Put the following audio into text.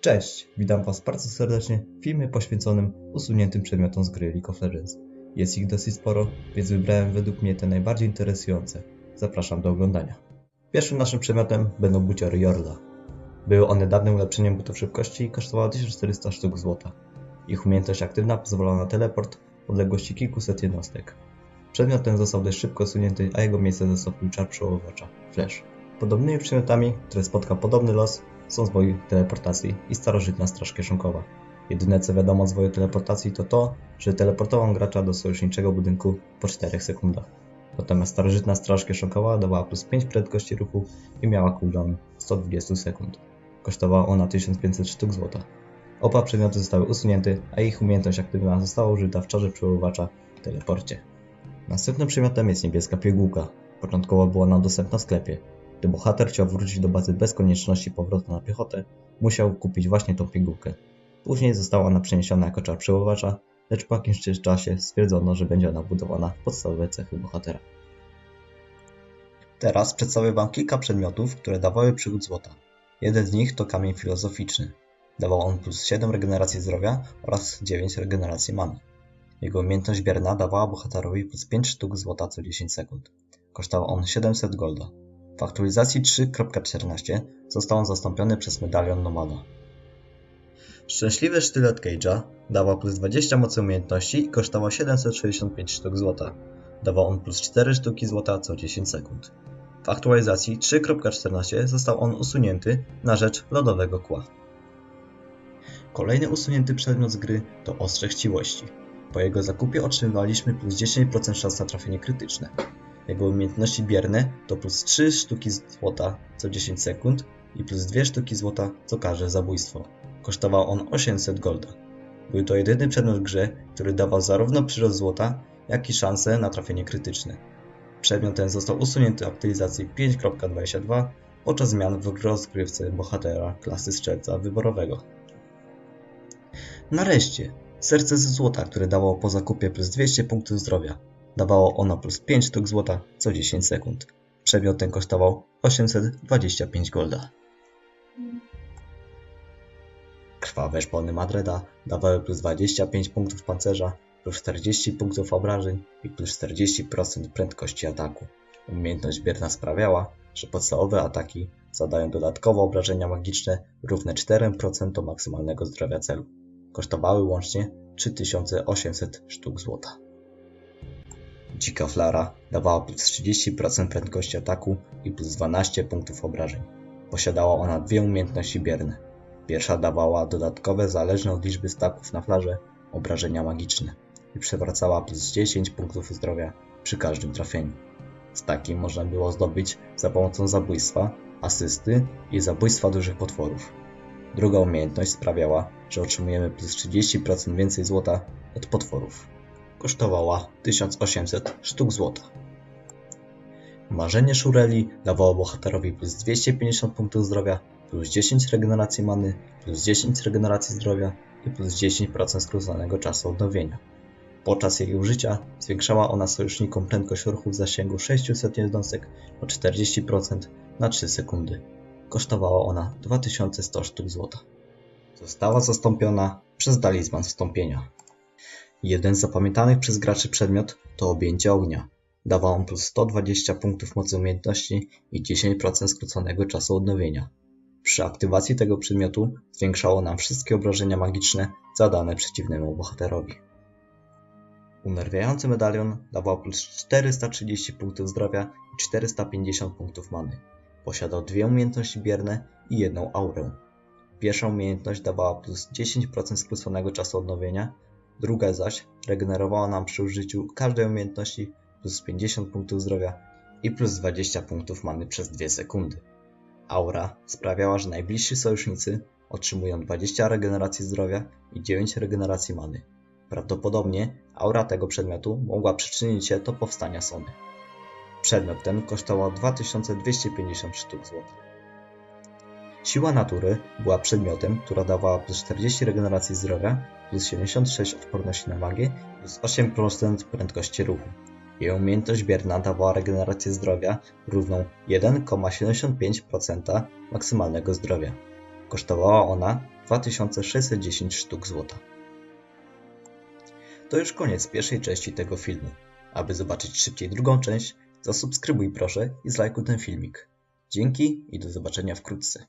Cześć, witam Was bardzo serdecznie w filmie poświęconym usuniętym przedmiotom z gry League of Legends. Jest ich dosyć sporo, więc wybrałem według mnie te najbardziej interesujące. Zapraszam do oglądania. Pierwszym naszym przedmiotem będą buciory Jorla. Były one dawnym ulepszeniem butów szybkości i kosztowały 1400 sztuk złota. Ich umiejętność aktywna pozwalała na teleport w odległości kilkuset jednostek. Przedmiot ten został dość szybko usunięty, a jego miejsce zastąpił czar przełowacza, Flash. Podobnymi przedmiotami, które spotkał podobny los, są zwoi teleportacji i starożytna straż kieszonkowa. Jedyne co wiadomo o zwoju teleportacji to to, że teleportował gracza do sojuszniczego budynku po 4 sekundach. Natomiast starożytna straż kieszonkowa dawała plus 5 prędkości ruchu i miała cooldown 120 sekund. Kosztowała ona 1500 sztuk złota. Oba przedmioty zostały usunięte, a ich umiejętność aktywna została użyta w czarze przełowacza w teleporcie. Następnym przedmiotem jest niebieska pigułka. Początkowo była ona dostępna w sklepie, gdy bohater chciał wrócić do bazy bez konieczności powrotu na piechotę, musiał kupić właśnie tą pigułkę. Później została ona przeniesiona jako czar przełowacza, lecz po jakimś czasie stwierdzono, że będzie ona budowana w podstawowe cechy bohatera. Teraz przedstawię Wam kilka przedmiotów, które dawały przychód złota. Jeden z nich to kamień filozoficzny. Dawał on plus 7 regeneracji zdrowia oraz 9 regeneracji many. Jego umiejętność bierna dawała bohaterowi plus 5 sztuk złota co 10 sekund. Kosztował on 700 golda. W aktualizacji 3.14 został on zastąpiony przez medalion Nomada. Szczęśliwy sztylet Cage'a dawał plus 20 mocy umiejętności i kosztował 765 sztuk złota. Dawał on plus 4 sztuki złota co 10 sekund. W aktualizacji 3.14 został on usunięty na rzecz lodowego kła. Kolejny usunięty przedmiot z gry to ostrze chciwości. Po jego zakupie otrzymywaliśmy plus 10% szans na trafienie krytyczne. Jego umiejętności bierne to plus 3 sztuki złota co 10 sekund i plus 2 sztuki złota co każde zabójstwo. Kosztował on 800 golda. Był to jedyny przedmiot w grze, który dawał zarówno przyrost złota, jak i szansę na trafienie krytyczne. Przedmiot ten został usunięty w aktualizacji 5.22 podczas zmian w rozgrywce bohatera klasy strzelca wyborowego. Nareszcie, serce ze złota, które dawało po zakupie plus 200 punktów zdrowia. Dawało ono plus 5 sztuk złota co 10 sekund. Przedmiot ten kosztował 825 golda. Krwawe szpony Madreda dawały plus 25 punktów pancerza, plus 40 punktów obrażeń i plus 40% prędkości ataku. Umiejętność bierna sprawiała, że podstawowe ataki zadają dodatkowo obrażenia magiczne równe 4% do maksymalnego zdrowia celu. Kosztowały łącznie 3800 sztuk złota. Dzika Flara dawała plus 30% prędkości ataku i plus 12 punktów obrażeń. Posiadała ona dwie umiejętności bierne. Pierwsza dawała dodatkowe, zależne od liczby staków na flarze, obrażenia magiczne i przewracała plus 10 punktów zdrowia przy każdym trafieniu. Staki można było zdobyć za pomocą zabójstwa, asysty i zabójstwa dużych potworów. Druga umiejętność sprawiała, że otrzymujemy plus 30% więcej złota od potworów kosztowała 1800 sztuk złota. Marzenie Shureli dawało bohaterowi plus 250 punktów zdrowia, plus 10 regeneracji many, plus 10 regeneracji zdrowia i plus 10% skróconego czasu odnowienia. Podczas jej użycia zwiększała ona sojusznikom prędkość ruchu w zasięgu 600 jednostek o 40% na 3 sekundy. Kosztowała ona 2100 sztuk złota. Została zastąpiona przez talizman wstąpienia. Jeden z zapamiętanych przez graczy przedmiot to objęcie ognia. Dawał on plus 120 punktów mocy umiejętności i 10% skróconego czasu odnowienia. Przy aktywacji tego przedmiotu zwiększało nam wszystkie obrażenia magiczne zadane przeciwnemu bohaterowi. Unerwiający medalion dawał plus 430 punktów zdrowia i 450 punktów many. Posiadał dwie umiejętności bierne i jedną aurę. Pierwsza umiejętność dawała plus 10% skróconego czasu odnowienia, Druga zaś regenerowała nam przy użyciu każdej umiejętności plus 50 punktów zdrowia i plus 20 punktów many przez 2 sekundy. Aura sprawiała, że najbliżsi sojusznicy otrzymują 20 regeneracji zdrowia i 9 regeneracji many. Prawdopodobnie aura tego przedmiotu mogła przyczynić się do powstania Sony. Przedmiot ten kosztował 2250 sztuk złota. Siła natury była przedmiotem, która dawała plus 40 regeneracji zdrowia plus 76 odporności na magię, plus 8% prędkości ruchu. Jej umiejętność bierna dawała regenerację zdrowia równą 1,75% maksymalnego zdrowia. Kosztowała ona 2610 sztuk złota. To już koniec pierwszej części tego filmu. Aby zobaczyć szybciej drugą część, zasubskrybuj proszę i zlajkuj ten filmik. Dzięki i do zobaczenia wkrótce.